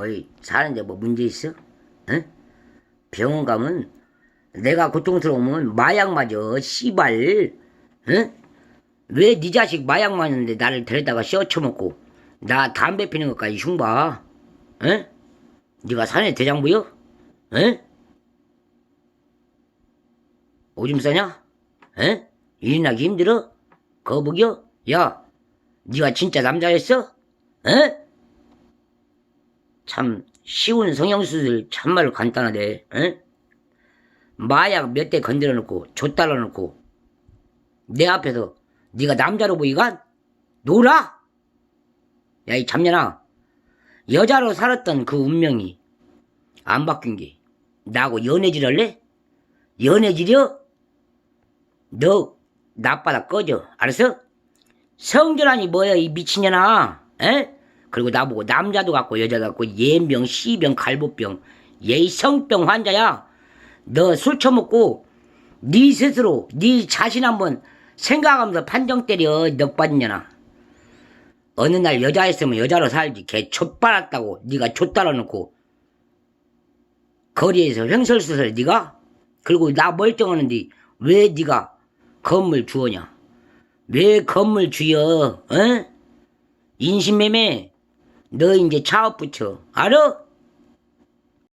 어이 사는데 뭐 문제 있어? 응? 병원 가면 내가 고통스러우면 마약 맞아 씨발 응? 왜 네 자식 마약 맞는데 나를 데려다가 씌워쳐먹고 나 담배 피는 것까지 흉봐 응? 네가 사내 대장부여? 응? 오줌 싸냐? 응? 일이나기 힘들어? 거북이여? 야 네가 진짜 남자였어? 응? 참 쉬운 성형수술 참말로 간단하대. 응? 마약 몇 대 건드려 놓고 줬달라 놓고 내 앞에서 네가 남자로 보이간 놀아? 야이 잡년아 여자로 살았던 그 운명이 안 바뀐 게 나하고 연애질 할래? 연애질이여? 너 나빠다 꺼져 알았어? 성질하니 뭐야 이 미친년아 에? 그리고 나보고 남자도 갖고 여자도 갖고 예병 시병 갈보병 예성병 환자야. 너 술 처먹고 네 스스로 네 자신 한번 생각하면서 판정 때려 넉받년아 어느 날 여자였으면 여자로 살지. 걔 좆빨았다고 네가 좆달아 놓고 거리에서 횡설수설 네가? 그리고 나 멀쩡하는데 왜 네가 건물 주어냐? 왜 건물 주여? 어? 인신매매 너 이제 차업 붙여 알아?